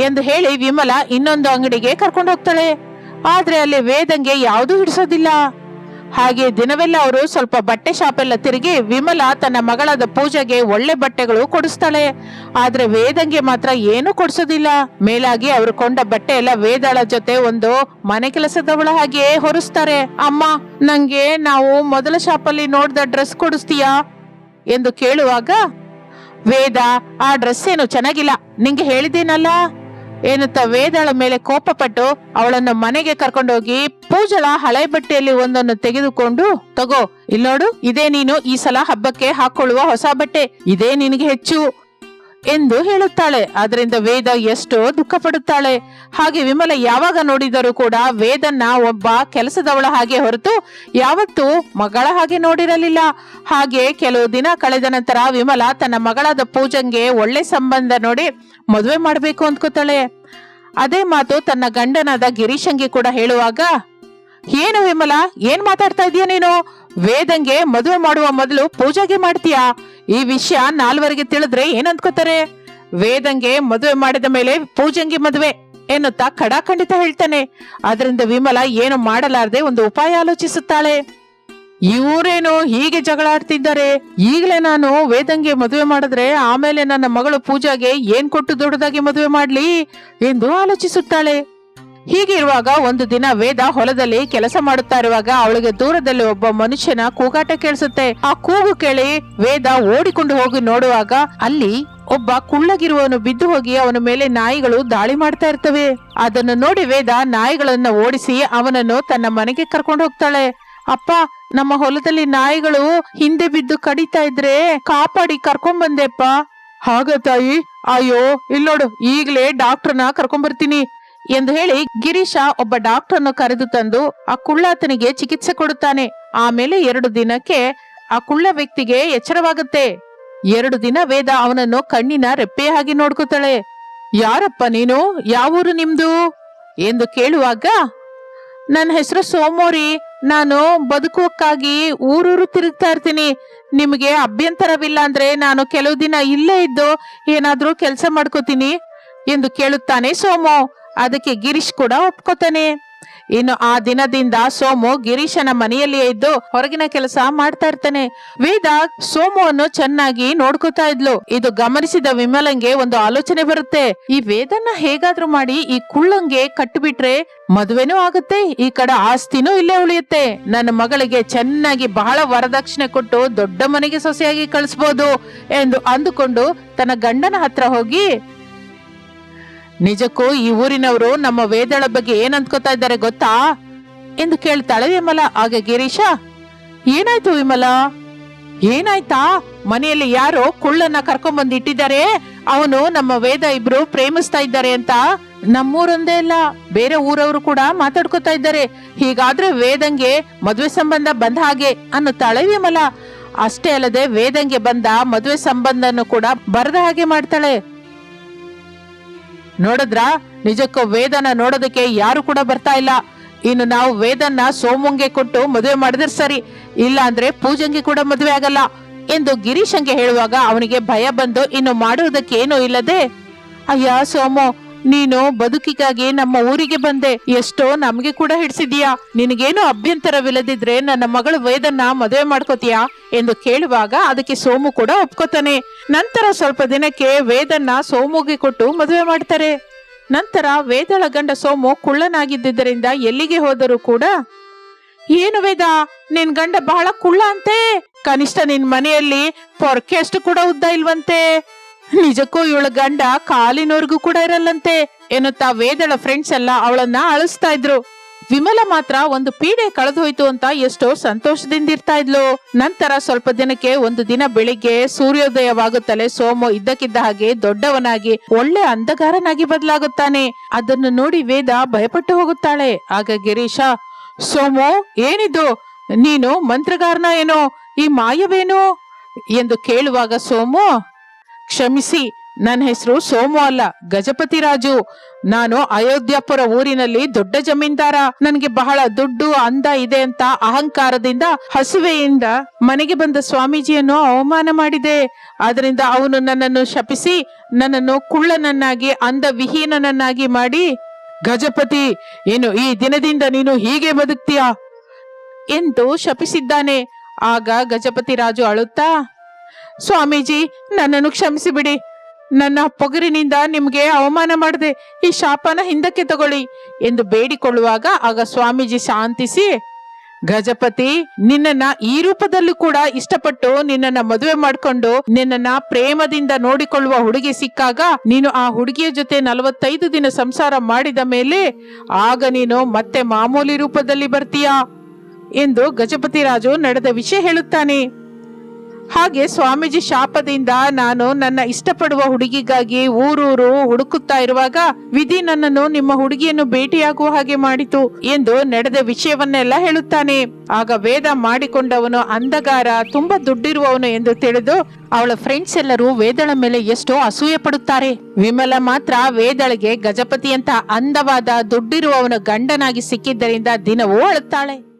ಎಂದು ಹೇಳಿ ವಿಮಲ ಇನ್ನೊಂದು ಅಂಗಡಿಗೆ ಕರ್ಕೊಂಡು ಹೋಗ್ತಾಳೆ. ಆದ್ರೆ ಅಲ್ಲಿ ವೇದಂಗೆ ಯಾವುದು ಹಿಡಿಸೋದಿಲ್ಲ. ಹಾಗೆ ದಿನವೆಲ್ಲ ಅವರು ಸ್ವಲ್ಪ ಬಟ್ಟೆ ಶಾಪ್ ಎಲ್ಲ ತಿರುಗಿ ವಿಮಲ ತನ್ನ ಮಗಳಾದ ಪೂಜೆಗೆ ಒಳ್ಳೆ ಬಟ್ಟೆಗಳು ಕೊಡಿಸ್ತಾಳೆ. ಆದ್ರೆ ವೇದಂಗೆ ಮಾತ್ರ ಏನು ಕೊಡಿಸೋದಿಲ್ಲ. ಮೇಲಾಗಿ ಅವರು ಕೊಂಡ ಬಟ್ಟೆ ಎಲ್ಲ ವೇದಾಳ ಜೊತೆ ಒಂದು ಮನೆ ಕೆಲಸದವಳ ಹಾಗೆ ಹೊರಿಸ್ತಾರೆ. ಅಮ್ಮ, ನಂಗೆ ನಾವು ಮೊದಲ ಶಾಪಲ್ಲಿ ನೋಡ್ದ ಡ್ರೆಸ್ ಕೊಡಿಸ್ತೀಯಾ? ಎಂದು ಕೇಳುವಾಗ, ವೇದ, ಆ ಡ್ರೆಸ್ ಏನು ಚೆನ್ನಾಗಿಲ್ಲ. ನಿಂಗೆ ಹೇಳಿದ್ದೀನಲ್ಲ? ಎನ್ನುತ್ತಾ ವೇದಳ ಮೇಲೆ ಕೋಪಪಟ್ಟು ಅವಳನ್ನ ಮನೆಗೆ ಕರ್ಕೊಂಡೋಗಿ ಪೂಜಳ ಹಳೆ ಬಟ್ಟೆಯಲ್ಲಿ ಒಂದನ್ನು ತೆಗೆದುಕೊಂಡು, ತಗೋ ಇಲ್ಲೋಡು ಇದೇ ನೀನು ಈ ಸಲ ಹಬ್ಬಕ್ಕೆ ಹಾಕೊಳ್ಳುವ ಹೊಸ ಬಟ್ಟೆ, ಇದೇ ನಿನಗೆ ಹೆಚ್ಚು. ಎಂದು ಹೇಳುತ್ತಾಳೆ. ಅದರಿಂದ ವೇದ ಎಷ್ಟೋ ದುಃಖ ಪಡುತ್ತಾಳೆ ಹಾಗೆ ವಿಮಲ ಯಾವಾಗ ನೋಡಿದರೂ ಕೂಡ ವೇದನ್ನ ಒಬ್ಬ ಕೆಲಸದವಳ ಹಾಗೆ ಹೊರತು ಯಾವತ್ತೂ ಮಗಳ ಹಾಗೆ ನೋಡಿರಲಿಲ್ಲ. ಹಾಗೆ ಕೆಲವು ದಿನ ಕಳೆದ ನಂತರ ವಿಮಲ ತನ್ನ ಮಗಳಾದ ಪೂಜಂಗೆ ಒಳ್ಳೆ ಸಂಬಂಧ ನೋಡಿ ಮದುವೆ ಮಾಡಬೇಕು ಅಂದ್ಕೋತಾಳೆ. ಅದೇ ಮಾತು ತನ್ನ ಗಂಡನಾದ ಗಿರೀಶಂಗೆ ಕೂಡ ಹೇಳುವಾಗ, ಏನು ವಿಮಲ, ಏನ್ ಮಾತಾಡ್ತಾ ಇದೀಯ ನೀನು? ವೇದಂಗೆ ಮದುವೆ ಮಾಡುವ ಮೊದಲು ಪೂಜೆಗೆ ಮಾಡ್ತೀಯಾ? ಈ ವಿಷಯ ನಾಲ್ವರಿಗೆ ತಿಳಿದ್ರೆ ಏನು ಅಂದ್ಕೋತಾರೆ ವೇದಂಗೆ ಮದುವೆ ಮಾಡಿದ ಮೇಲೆ ಪೂಜಂಗೆ ಮದುವೆ ಎನ್ನುತ್ತಾ ಖಡಾಖಂಡಿತ ಹೇಳ್ತಾನೆ. ಅದರಿಂದ ವಿಮಲ ಏನು ಮಾಡಲಾರದೆ ಒಂದು ಉಪಾಯ ಆಲೋಚಿಸುತ್ತಾಳೆ. ಇವರೇನು ಹೀಗೆ ಜಗಳ ಆಡ್ತಿದ್ದಾರೆ? ಈಗಲೇ ನಾನು ವೇದಂಗೆ ಮದುವೆ ಮಾಡಿದ್ರೆ ಆಮೇಲೆ ನನ್ನ ಮಗಳು ಪೂಜಾಗೆ ಏನ್ ಕೊಟ್ಟು ದೊಡ್ಡದಾಗಿ ಮದುವೆ ಮಾಡ್ಲಿ ಎಂದು ಆಲೋಚಿಸುತ್ತಾಳೆ. ಹೀಗಿರುವಾಗ ಒಂದು ದಿನ ವೇದ ಹೊಲದಲ್ಲಿ ಕೆಲಸ ಮಾಡುತ್ತಾ ಇರುವಾಗ ಅವಳಿಗೆ ದೂರದಲ್ಲಿ ಒಬ್ಬ ಮನುಷ್ಯನ ಕೂಗಾಟ ಕೇಳಿಸುತ್ತೆ. ಆ ಕೂಗು ಕೇಳಿ ವೇದ ಓಡಿಕೊಂಡು ಹೋಗಿ ನೋಡುವಾಗ ಅಲ್ಲಿ ಒಬ್ಬ ಕುಳ್ಳಗಿರುವವನು ಬಿದ್ದು ಹೋಗಿ ಅವನ ಮೇಲೆ ನಾಯಿಗಳು ದಾಳಿ ಮಾಡ್ತಾ ಇರ್ತವೆ. ಅದನ್ನು ನೋಡಿ ವೇದ ನಾಯಿಗಳನ್ನ ಓಡಿಸಿ ಅವನನ್ನು ತನ್ನ ಮನೆಗೆ ಕರ್ಕೊಂಡು ಹೋಗ್ತಾಳೆ. ಅಪ್ಪ, ನಮ್ಮ ಹೊಲದಲ್ಲಿ ನಾಯಿಗಳು ಹಿಂದೆ ಬಿದ್ದು ಕಡಿತಾ ಇದ್ರೆ ಕಾಪಾಡಿ ಕರ್ಕೊಂಡ್ ಬಂದೆಪ್ಪ ಹಾಗ ತಾಯಿ, ಅಯ್ಯೋ ಇಲ್ಲೋಡು ಈಗ್ಲೇ ಡಾಕ್ಟರ್ನ ಕರ್ಕೊಂಡ್ ಬರ್ತೀನಿ. ಎಂದು ಹೇಳಿ ಗಿರೀಶ ಒಬ್ಬ ಡಾಕ್ಟರ್ನ ಕರೆದು ತಂದು ಆ ಕುಳ್ಳಾತನಿಗೆ ಚಿಕಿತ್ಸೆ ಕೊಡುತ್ತಾನೆ. ಆಮೇಲೆ ಎರಡು ದಿನಕ್ಕೆ ಆ ಕುಳ್ಳ ವ್ಯಕ್ತಿಗೆ ಎಚ್ಚರವಾಗುತ್ತೆ. ಎರಡು ದಿನ ವೇದ ಅವನನ್ನು ಕಣ್ಣಿನ ರೆಪ್ಪೆ ಹಾಗೆ ನೋಡ್ಕೋತಾಳೆ. ಯಾರಪ್ಪ ನೀನು? ಯಾವೂರು ನಿಮ್ದು? ಎಂದು ಕೇಳುವಾಗ, ನನ್ನ ಹೆಸರು ಸೋಮೋರಿ. ನಾನು ಬದುಕೋಕ್ಕಾಗಿ ಊರೂರು ತಿರುಗ್ತಾ ಇರ್ತೀನಿ. ನಿಮಗೆ ಅಭ್ಯಂತರವಿಲ್ಲ ಅಂದ್ರೆ ನಾನು ಕೆಲವು ದಿನ ಇಲ್ಲೇ ಇದ್ದು ಏನಾದ್ರೂ ಕೆಲಸ ಮಾಡ್ಕೋತೀನಿ ಎಂದು ಕೇಳುತ್ತಾನೆ ಸೋಮು. ಅದಕ್ಕೆ ಗಿರೀಶ್ ಕೂಡ ಒಪ್ಕೋತಾನೆ. ಇನ್ನು ಆ ದಿನದಿಂದ ಸೋಮು ಗಿರೀಶನ ಮನೆಯಲ್ಲಿಯೇ ಇದ್ದು ಹೊರಗಿನ ಕೆಲಸ ಮಾಡ್ತಾ ಇರ್ತಾನೆ. ವೇದ ಸೋಮುವನ್ನು ಚೆನ್ನಾಗಿ ನೋಡ್ಕೋತಾ ಇದ್ಲು. ಇದು ಗಮನಿಸಿದ ವಿಮಲಂಗೆ ಒಂದು ಆಲೋಚನೆ ಬರುತ್ತೆ. ಈ ವೇದನ್ನ ಹೇಗಾದ್ರೂ ಮಾಡಿ ಈ ಕುಳ್ಳಂಗೆ ಕಟ್ಟಿಬಿಟ್ರೆ ಮದುವೆನೂ ಆಗುತ್ತೆ, ಈ ಕಡೆ ಆಸ್ತಿನೂ ಇಲ್ಲೇ ಉಳಿಯುತ್ತೆ. ನನ್ನ ಮಗಳಿಗೆ ಚೆನ್ನಾಗಿ ಬಹಳ ವರದಕ್ಷಿಣೆ ಕೊಟ್ಟು ದೊಡ್ಡ ಮನೆಗೆ ಸೊಸೆಯಾಗಿ ಕಳಿಸ್ಬೋದು ಎಂದು ಅಂದುಕೊಂಡು ತನ್ನ ಗಂಡನ ಹತ್ರ ಹೋಗಿ ನಿಜಕ್ಕೂ ಈ ಊರಿನವರು ನಮ್ಮ ವೇದಳ ಬಗ್ಗೆ ಏನ್ ಅಂದ್ಕೋತಾ ಇದ್ದಾರೆ ಗೊತ್ತಾ? ಎಂದು ಕೇಳ್ತಾಳೆ ವಿಮಲ. ಆಗ ಗಿರೀಶ, ಏನಾಯ್ತು ವಿಮಲ? ಏನಾಯ್ತಾ? ಮನೆಯಲ್ಲಿ ಯಾರೋ ಕುಳ್ಳನ್ನ ಕರ್ಕೊಂಡ್ ಇಟ್ಟಿದ್ದಾರೆ? ಅವನು ನಮ್ಮ ವೇದ ಇಬ್ರು ಪ್ರೇಮಿಸ್ತಾ ಇದ್ದಾರೆ ಅಂತ? ನಮ್ಮೂರೊಂದೇ ಇಲ್ಲ ಬೇರೆ ಊರವರು ಕೂಡ ಮಾತಾಡ್ಕೋತಾ ಇದ್ದಾರೆ. ಹೀಗಾದ್ರೆ ವೇದಂಗೆ ಮದುವೆ ಸಂಬಂಧ ಬಂದ ಹಾಗೆ ಅನ್ನುತ್ತಾಳೆ ವಿಮಲ. ಅಷ್ಟೇ ಅಲ್ಲದೆ ವೇದಂಗೆ ಬಂದ ಮದುವೆ ಸಂಬಂಧನು ಕೂಡ ಬರದ ಹಾಗೆ ಮಾಡ್ತಾಳೆ. ನೋಡಿದ್ರ? ನಿಜಕ್ಕೂ ವೇದನ ನೋಡೋದಕ್ಕೆ ಯಾರು ಕೂಡ ಬರ್ತಾ ಇಲ್ಲ. ಇನ್ನು ನಾವು ವೇದನ್ನ ಸೋಮುಂಗೆ ಕೊಟ್ಟು ಮದುವೆ ಮಾಡಿದ್ರೆ ಸರಿ, ಇಲ್ಲ ಅಂದ್ರೆ ಪೂಜಂಗೆ ಕೂಡ ಮದುವೆ ಆಗಲ್ಲ ಎಂದು ಗಿರೀಶಂಗೆ ಹೇಳುವಾಗ ಅವನಿಗೆ ಭಯ ಬಂದು, ಇನ್ನು ಮಾಡುವುದಕ್ಕೆ ಏನೂ ಇಲ್ಲದೆ, ಅಯ್ಯ ಸೋಮು ನೀನು ಬದುಕಿಗಾಗಿ ನಮ್ಮ ಊರಿಗೆ ಬಂದೆ. ಎಷ್ಟೋ ನಮ್ಗೆ ಕೂಡ ಹಿಡಿಸಿದ್ಯಾ ನಿನಗೇನು ಅಭ್ಯಂತರವಿಲ್ಲದಿದ್ರೆ ನನ್ನ ಮಗಳು ವೇದನ್ನ ಮದುವೆ ಮಾಡ್ಕೋತೀಯಾ ಎಂದು ಕೇಳುವಾಗ ಅದಕ್ಕೆ ಸೋಮು ಕೂಡ ಒಪ್ಕೋತಾನೆ. ನಂತರ ಸ್ವಲ್ಪ ದಿನಕ್ಕೆ ವೇದನ್ನ ಸೋಮುಗೆ ಕೊಟ್ಟು ಮದುವೆ ಮಾಡ್ತಾರೆ. ನಂತರ ವೇದಳ ಗಂಡ ಸೋಮು ಕುಳ್ಳನಾಗಿದ್ದರಿಂದ ಎಲ್ಲಿಗೆ ಹೋದರೂ ಕೂಡ, ಏನು ವೇದ ನಿನ್ ಗಂಡ ಬಹಳ ಕುಳ್ಳ ಅಂತೆ. ಕನಿಷ್ಠ ನಿನ್ ಮನೆಯಲ್ಲಿ ಪೊರ್ಕೆ ಅಷ್ಟು ಕೂಡ ಉದ್ದ ಇಲ್ವಂತೆ. ನಿಜಕ್ಕೂ ಇವಳ ಗಂಡ ಕಾಲಿನವರೆಗೂ ಕೂಡ ಇರಲ್ಲಂತೆ ಎನ್ನುತ್ತಾ ವೇದಳ ಫ್ರೆಂಡ್ಸ್ ಎಲ್ಲ ಅವಳನ್ನ ಅಳಿಸ್ತಾ ಇದ್ರು. ವಿಮಲ ಮಾತ್ರ ಒಂದು ಪೀಡೆ ಕಳೆದು ಹೋಯ್ತು ಅಂತ ಎಷ್ಟೋ ಸಂತೋಷದಿಂದ ಇರ್ತಾ ಇದ್ಲು. ನಂತರ ಸ್ವಲ್ಪ ದಿನಕ್ಕೆ ಒಂದು ದಿನ ಬೆಳಿಗ್ಗೆ ಸೂರ್ಯೋದಯವಾಗುತ್ತಲೇ ಸೋಮು ಇದ್ದಕ್ಕಿದ್ದ ಹಾಗೆ ದೊಡ್ಡವನಾಗಿ ಒಳ್ಳೆ ಅಂಧಗಾರನಾಗಿ ಬದಲಾಗುತ್ತಾನೆ. ಅದನ್ನು ನೋಡಿ ವೇದ ಭಯಪಟ್ಟು ಹೋಗುತ್ತಾಳೆ. ಆಗ ಗಿರೀಶ, ಸೋಮು, ಏನಿದು? ನೀನು ಮಂತ್ರಗಾರನ ಏನೋ? ಈ ಮಾಯವೇನು? ಎಂದು ಕೇಳುವಾಗ, ಸೋಮು ಕ್ಷಮಿಸಿ. ನನ್ನ ಹೆಸರು ಸೋಮು ಅಲ್ಲ. ಗಜಪತಿ ರಾಜು. ನಾನು ಅಯೋಧ್ಯಾಪುರ ಊರಿನಲ್ಲಿ ದೊಡ್ಡ ಜಮೀನ್ದಾರ. ನನಗೆ ಬಹಳ ದುಡ್ಡು, ಅಂದ ಇದೆ ಅಂತ ಅಹಂಕಾರದಿಂದ ಹಸುವೆಯಿಂದ ಮನೆಗೆ ಬಂದ ಸ್ವಾಮೀಜಿಯನ್ನು ಅವಮಾನ ಮಾಡಿದೆ. ಆದ್ರಿಂದ ಅವನು ನನ್ನನ್ನು ಶಪಿಸಿ, ನನ್ನನ್ನು ಕುಳ್ಳನನ್ನಾಗಿ, ಅಂದ ವಿಹೀನನನ್ನಾಗಿ ಮಾಡಿ, ಗಜಪತಿ ಏನು ಈ ದಿನದಿಂದ ನೀನು ಹೀಗೆ ಬದುಕ್ತೀಯ? ಎಂದು ಶಪಿಸಿದ್ದಾನೆ. ಆಗ ಗಜಪತಿ ರಾಜು ಅಳುತ್ತಾ ಸ್ವಾಮೀಜಿ, ನನ್ನನ್ನು ಕ್ಷಮಿಸಿಬಿಡಿ. ನನ್ನ ಪೊಗರಿನಿಂದ ನಿಮಗೆ ಅವಮಾನ ಮಾಡಿದೆ ಈ ಶಾಪನ ಹಿಂದಕ್ಕೆ ತಗೊಳ್ಳಿ ಎಂದು ಬೇಡಿಕೊಳ್ಳುವಾಗ ಆಗ ಸ್ವಾಮೀಜಿ ಶಾಂತಿಸಿ, ಗಜಪತಿ, ನಿನ್ನನ್ನ ಈ ರೂಪದಲ್ಲೂ ಕೂಡ ಇಷ್ಟಪಟ್ಟು ನಿನ್ನನ್ನ ಮದುವೆ ಮಾಡ್ಕೊಂಡು ನಿನ್ನನ್ನ ಪ್ರೇಮದಿಂದ ನೋಡಿಕೊಳ್ಳುವ ಹುಡುಗಿ ಸಿಕ್ಕಾಗ ನೀನು ಆ ಹುಡುಗಿಯ ಜೊತೆ ನಲವತ್ತೈದು ದಿನ ಸಂಸಾರ ಮಾಡಿದ ಮೇಲೆ ಆಗ ನೀನು ಮತ್ತೆ ಮಾಮೂಲಿ ರೂಪದಲ್ಲಿ ಬರ್ತೀಯಾ ಎಂದು ಗಜಪತಿ ರಾಜು ನಡೆದ ವಿಷಯ ಹೇಳುತ್ತಾನೆ. ಹಾಗೆ ಸ್ವಾಮೀಜಿ ಶಾಪದಿಂದ ನಾನು ನನ್ನ ಇಷ್ಟಪಡುವ ಹುಡುಗಿಗಾಗಿ ಊರೂರು ಹುಡುಕುತ್ತಾ ಇರುವಾಗ ವಿಧಿ ನನ್ನನ್ನು ನಿಮ್ಮ ಹುಡುಗಿಯನ್ನು ಭೇಟಿಯಾಗುವ ಹಾಗೆ ಮಾಡಿತು ಎಂದು ನಡೆದ ವಿಷಯವನ್ನೆಲ್ಲ ಹೇಳುತ್ತಾನೆ. ಆಗ ವೇದ ಮಾಡಿಕೊಂಡವನು ಅಂಧಗಾರ ತುಂಬಾ ದುಡ್ಡಿರುವವನು ಎಂದು ತಿಳಿದು ಅವಳ ಫ್ರೆಂಡ್ಸ್ ಎಲ್ಲರೂ ವೇದಳ ಮೇಲೆ ಎಷ್ಟೋ ಅಸೂಯೆ ಪಡುತ್ತಾರೆ. ವಿಮಲ ಮಾತ್ರ ವೇದಳಿಗೆ ಗಜಪತಿಯಂತ ಅಂದವಾದ ದುಡ್ಡಿರುವವನ ಗಂಡನಾಗಿ ಸಿಕ್ಕಿದ್ದರಿಂದ ದಿನವೂ ಅಳುತ್ತಾಳೆ.